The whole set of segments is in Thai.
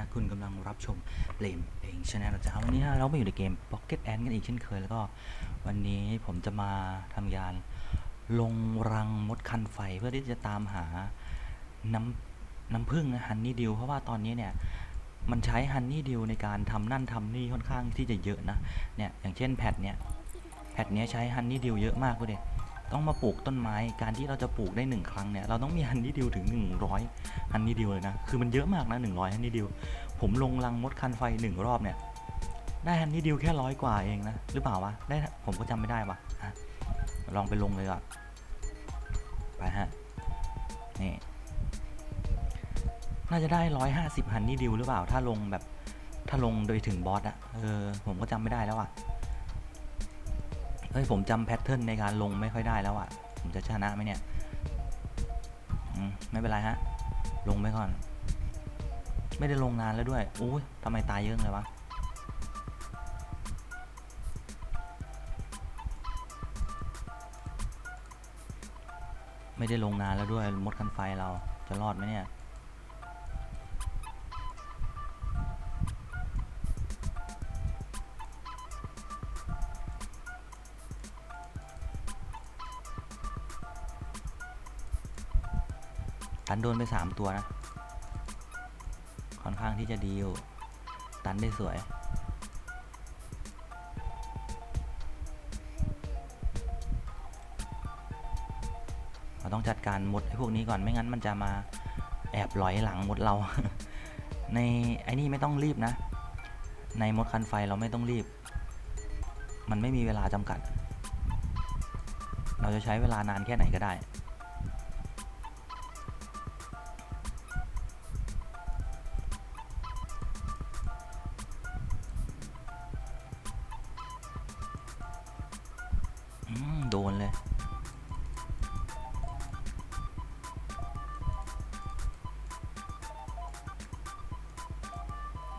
ะคุณกำลังรับชมเลมเองชาแนลจ๊ะวันนี้เรามาอยู่ในเกม Pocket Ant กันอีกเช่นเคย แล้วก็วันนี้ผมจะมาทำงานลงรังมดคันไฟเพื่อที่จะตามหาน้ำน้ำผึ้งฮันนี่ดิวเพราะว่าตอนนี้เนี่ยมันใช้ฮันนี่ดิวในการทำนั่นทำนี่ค่อนข้างที่จะเยอะนะเนี่ยอย่างเช่นแพทเนี่ยแพทเนี้ยใช้ฮันนี่ดิวเยอะมากเลย ต้องมาปลูกต้นไม้ การที่เราจะปลูกได้หนึ่งครั้งเนี่ย เราต้องมีฮันนี่ดิวถึง 100ฮันนี่ดิวเลยนะ คือมันเยอะมากนะ 100ฮันนี่ดิว ผมลงรังมดคันไฟหนึ่งรอบเนี่ย ได้ฮันนี่ดิวแค่ร้อยกว่าเองนะ หรือเปล่าวะ ได้ ผมก็จำไม่ได้วะอะลองไปลงเลยก่อนไปฮะ นี่ น่าจะได้ร้อยห้าสิบฮันนี่ดิวหรือเปล่า ถ้าลงแบบ ถ้าลงโดยถึงบอสอะเออ ผมก็จำไม่ได้แล้วอะ ฮ้ยผมจำแพทเทิร์นในการลงไม่ค่อยได้แล้วอะผมจะชนะไหมเนี่ยไม่เป็นไรฮะ ลงไปก่อน ไม่ได้ลงนานแล้วด้วยอุ้ยทำไมตายเยอะเลยวะไม่ได้ลงนานแล้วด้วยมดคันไฟเราจะรอดไหมเนี่ย ตันโดนไปสามตัวนะ ค่อนข้างที่จะดีอยู่ ตันได้สวย เราต้องจัดการมดไอ้พวกนี้ก่อนไม่งั้นมันจะมาแอบลอยหลังมดเรา ในไอ้นี่ไม่ต้องรีบนะ ในมดคันไฟเราไม่ต้องรีบ มันไม่มีเวลาจำกัด เราจะใช้เวลานานแค่ไหนก็ได้ โดนเลย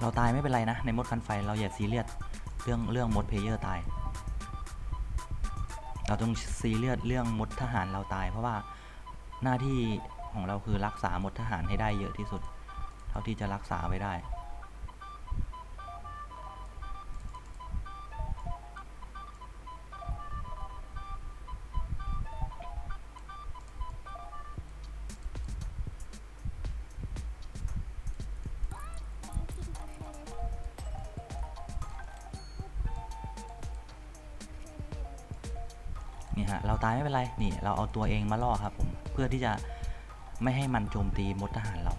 เราตายไม่เป็นไรนะ ในมดคันไฟเราอย่าซีเรียสเรื่องเรื่องมดเพลเยอร์ตาย เราต้องซีเรียสเรื่องมดทหารเราตาย เพราะว่าหน้าที่ของเราคือรักษามดทหารให้ได้เยอะที่สุด เท่าที่จะรักษาไว้ได้ นี่ฮะเราตายไม่เป็นไรนี่เราเอาตัวเองมาล่อครับผมเพื่อที่จะไม่ให้มันโจมตีมดทหารเรา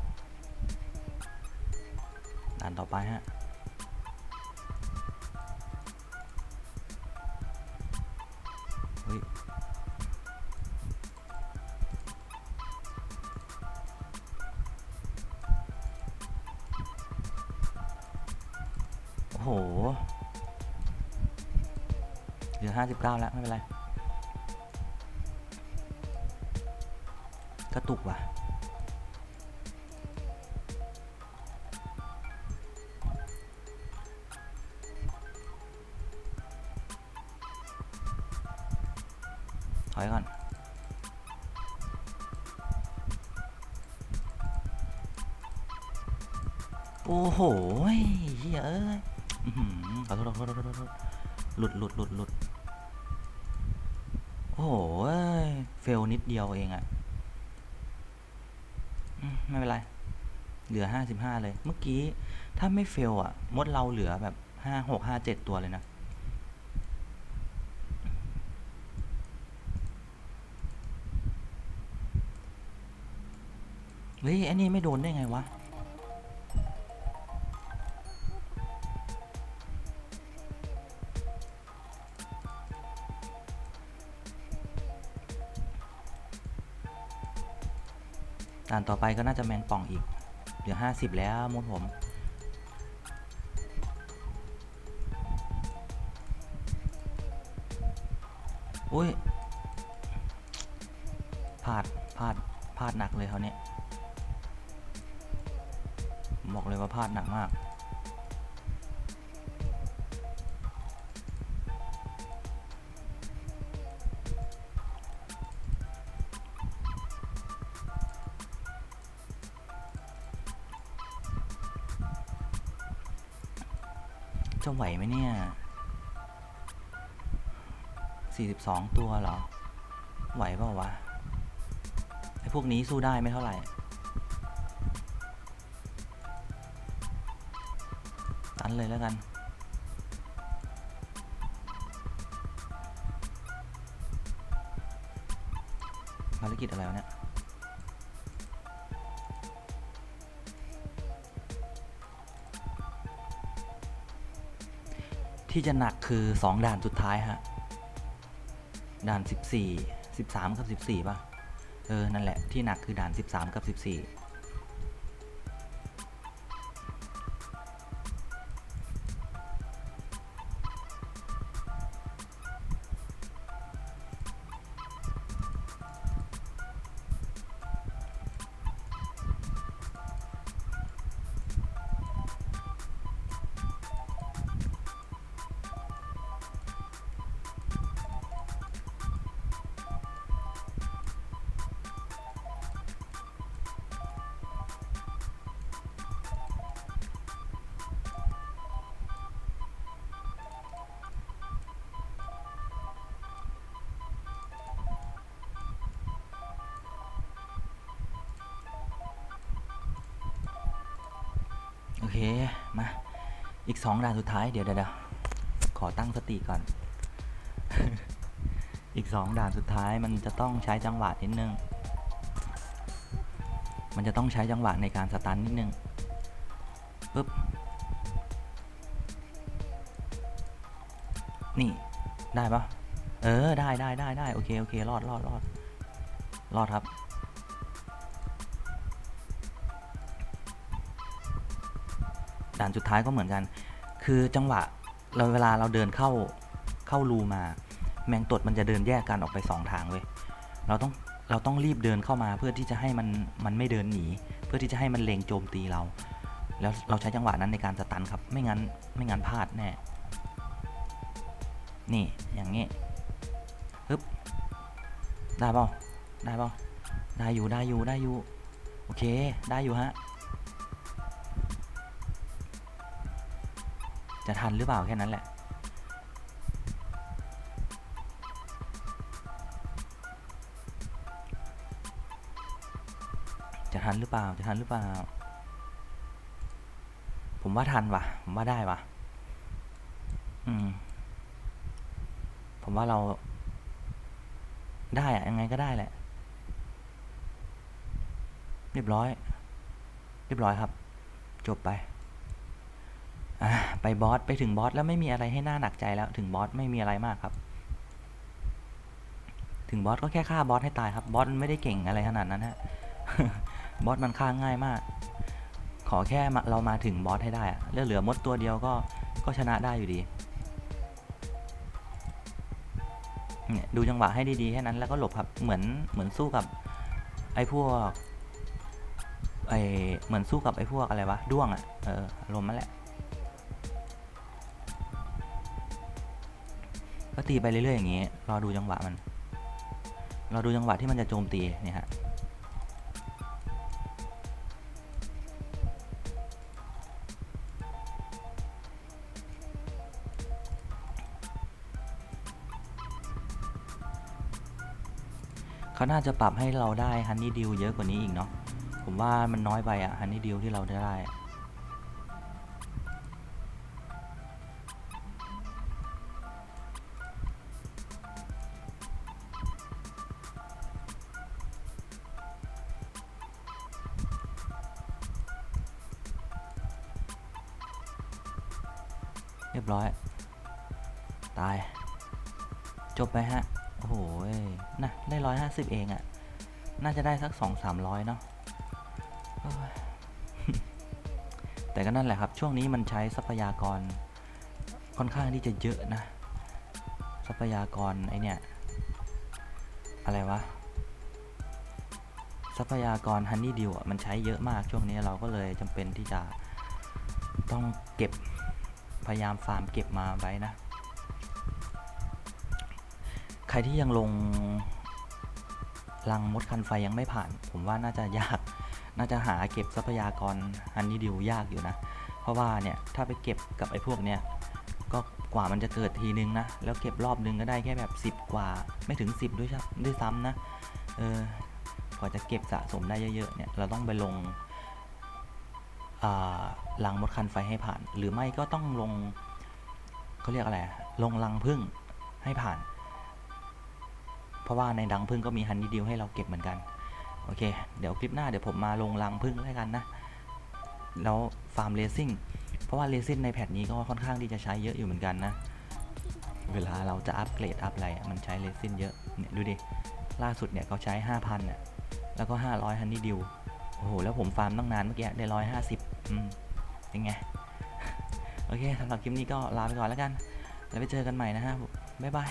ด่านต่อไปฮะเฮ้ยโอ้โหเหลือห้าสิบเก้าแล้ว ไม่เป็นไร ตุกว่ะถอยก่อนโอ้โหเฮ้ยเอ้ยขอโทษขอโทษขอโทษขอโทษหลุดหลุดหลุดหลุดโอ้โห เฟลนิดเดียวเองอะอืม ไม่เป็นไร เหลือห้าสิบห้าเลย เมื่อกี้ถ้าไม่เฟลอะมดเราเหลือแบบห้าหกห้าเจ็ดตัวเลยนะเฮ้ยอันนี้ไม่โดนได้ไงวะานต่อไปก็น่าจะแมงป่องอีก เหลือห้าสิบแล้วมดผม อุ้ยพลาดพลาดพลาดหนักเลยเขาเนี่ย บอกเลยว่าพลาดหนักมาก จะไหวไหมเนี่ย 42 ตัวเหรอ ไหวเปล่าวะ ไอ้พวกนี้สู้ได้ไม่เท่าไหร่ ตันเลยแล้วกันภารกิจอะไรวะเนี่ย ที่จะหนักคือ 2 ด่านสุดท้ายฮะ ด่าน 14 13 กับ 14ป่ะ เออ นั่นแหละ ที่หนักคือด่าน 13 กับ 14 มา อีกสองด่านสุดท้าย เดี๋ยวเดี๋ยวขอตั้งสติก่อน อีกสองด่านสุดท้ายมันจะต้องใช้จังหวะนิดนึง มันจะต้องใช้จังหวะในการสตันนิดนึงปึ๊บ นี่ได้ปะเออ ได้ได้ได้ได้โอเค โอเค รอดรอดรอดรอดครับ ด่านสุดท้ายก็เหมือนกัน คือจังหวะเราเวลาเราเดินเข้าเข้ารูมา แมงตดมันจะเดินแยกกันออกไปสองทางเว้ยเราต้องเราต้องรีบเดินเข้ามาเพื่อที่จะให้มันมันไม่เดินหนี เพื่อที่จะให้มันเลงโจมตีเรา แล้วเราใช้จังหวะนั้นในการสตันครับ ไม่งั้นไม่งั้นพลาดแน่นี่อย่างงี้ฮึบได้เปล่าได้เปล่าได้อยู่ได้อยู่ได้อยู่โอเค ได้อยู่ฮะ จะทันหรือเปล่าแค่นั้นแหละ จะทันหรือเปล่า จะทันหรือเปล่า ผมว่าทันว่ะ ผมว่าได้ว่ะ อืม ผมว่าเรา ได้อะยังไงก็ได้แหละ เรียบร้อย เรียบร้อยครับ จบไป ไปบอสไปถึงบอสแล้วไม่มีอะไรให้หน้าหนักใจแล้ว ถึงบอสไม่มีอะไรมากครับ ถึงบอสก็แค่ฆ่าบอสให้ตายครับบอสมันไม่ได้เก่งอะไรขนาดนั้นฮะบอสมันฆ่าง่ายมาก ขอแค่เรามาถึงบอสให้ได้อะแล้วเหลือมดตัวเดียวก็ก็ชนะได้อยู่ดีเนี่ยดูจังหวะให้ดีๆแค่นั้นแล้วก็หลบครับเหมือนเหมือนสู้กับ ไอ้พวกไอเหมือนสู้กับไอ้พวกอะไรวะด้วงอะ่ะเอออารมณ์นั่นแหละ ก็ตีไปเรื่อยๆอย่างงี้ รอดูจังหวะมัน รอดูจังหวะที่มันจะโจมตีเนี่ยฮะ เขาน่าจะปรับให้เราได้ฮันนี่ดิวเยอะกว่านี้อีกเนาะ ผมว่ามันน้อยไปอะฮันนี่ดิวที่เราได้ เรียบร้อย ตาย จบไปฮะ โอ้โหนะได้ร้อยห้าสิบเองอะ่ะ น่าจะได้สักสองสามร้อยเนาะแต่ก็นั่นแหละครับ ช่วงนี้มันใช้ทรัพยากรค่อนข้างที่จะเยอะนะ ทรัพยากรไอเนี่ย อะไรวะ ทรัพยากรฮันนี่ดิวมันใช้เยอะมากช่วงนี้เราก็เลยจำเป็นที่จะต้องเก็บ พยายามฟาร์มเก็บมาไว้นะ ใครที่ยังลงรังมดคันไฟยังไม่ผ่าน ผมว่าน่าจะยาก น่าจะหาเก็บทรัพยากรฮันนี่ดิวยากอยู่นะ เพราะว่าเนี่ยถ้าไปเก็บกับไอ้พวกเนี้ยก็กว่ามันจะเกิดทีนึงนะ แล้วเก็บรอบนึงก็ได้แค่แบบ 10 กว่าไม่ถึง 10 ด้วยซ้ำด้วยซ้ำนะ เออกว่าจะเก็บสะสมได้เยอะๆเนี่ยเราต้องไปลง อ่าลังมดคันไฟให้ผ่าน หรือไม่ก็ต้องลงเขาเรียกอะไรลงลังพึ่งให้ผ่าน เพราะว่าในดังพึ่งก็มีฮันนี่ดิวให้เราเก็บเหมือนกันโอเค เดี๋ยวคลิปหน้าเดี๋ยวผมมาลงรังพึ่งแล้วกันนะ แล้วฟาร์มเลซิ่ง เพราะว่าเลซิ่งในแพทนี้ก็ค่อนข้างที่จะใช้เยอะอยู่เหมือนกันนะ เวลาเราจะอัปเกรดอัพอะไรมันใช้เลซิ่งเยอะ เนี่ยดูดิ ล่าสุดเนี่ยเขาใช้ 5,000น่ะ แล้วก็ 500ฮันนี่ดิว โอ้โห แล้วผมฟาร์มตั้งนานเมื่อกี้ได้150อืมเป็นไง โอเคสำหรับคลิปนี้ก็ลาไปก่อนแล้วกัน แล้วไปเจอกันใหม่นะฮะบ๊ายบาย